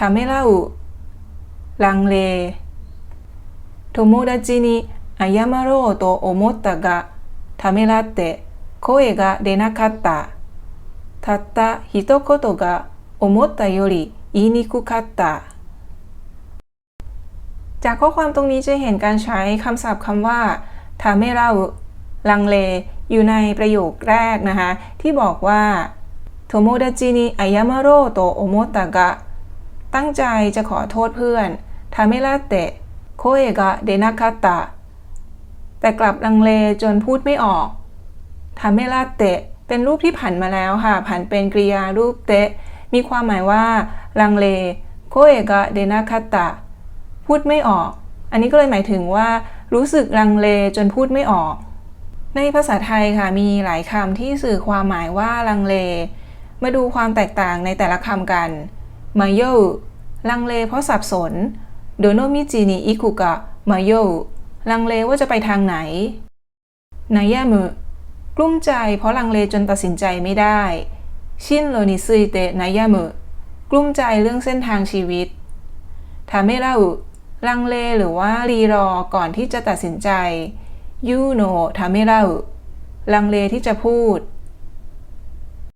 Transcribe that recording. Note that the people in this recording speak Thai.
ทำให้เราลังเล友達に謝ろうと思ったがためらって声が出なかったたった一言が思ったより言いにくかったจากข้อความตรงนี้จะเห็นการใช้คำศัพท์คำว่าทำให้เราลังเล อยู่ในประโยคแรกนะคะ ที่บอกว่าโทโมดาจินิอายามาโรโตโอโมตะกะ ตั้งใจจะขอโทษเพื่อนทำให้ลาเตะโคเอกะเดนาคาตะแต่กลับลังเลจนพูดไม่ออกทำให้ลาเตะเป็นรูปที่ผันมาแล้วค่ะ ผันเป็นกริยารูปเตะ มีความหมายว่า ลังเลโคเอกะเดนาคาตะพูดไม่ออก อันนี้ก็เลยหมายถึงว่า รู้สึกลังเลจนพูดไม่ออก ในภาษาไทยค่ะมีหลายคำที่สื่อความหมายว่าลังเล มาดูความแตกต่างในแต่ละคำกัน มาโยลังเลเพราะสับสนโดโนมิจินิอิคุกะมาโยลังเลว่าจะไปทางไหนนายามุกลุ้มใจเพราะลังเลจนตัดสินใจไม่ได้ ชินโรนิซุยเตะนายามุกลุ้มใจเรื่องเส้นทางชีวิตทำให้เราลังเลหรือว่ารีรอก่อนที่จะตัดสินใจยูโนทำให้เราลังเลที่จะพูด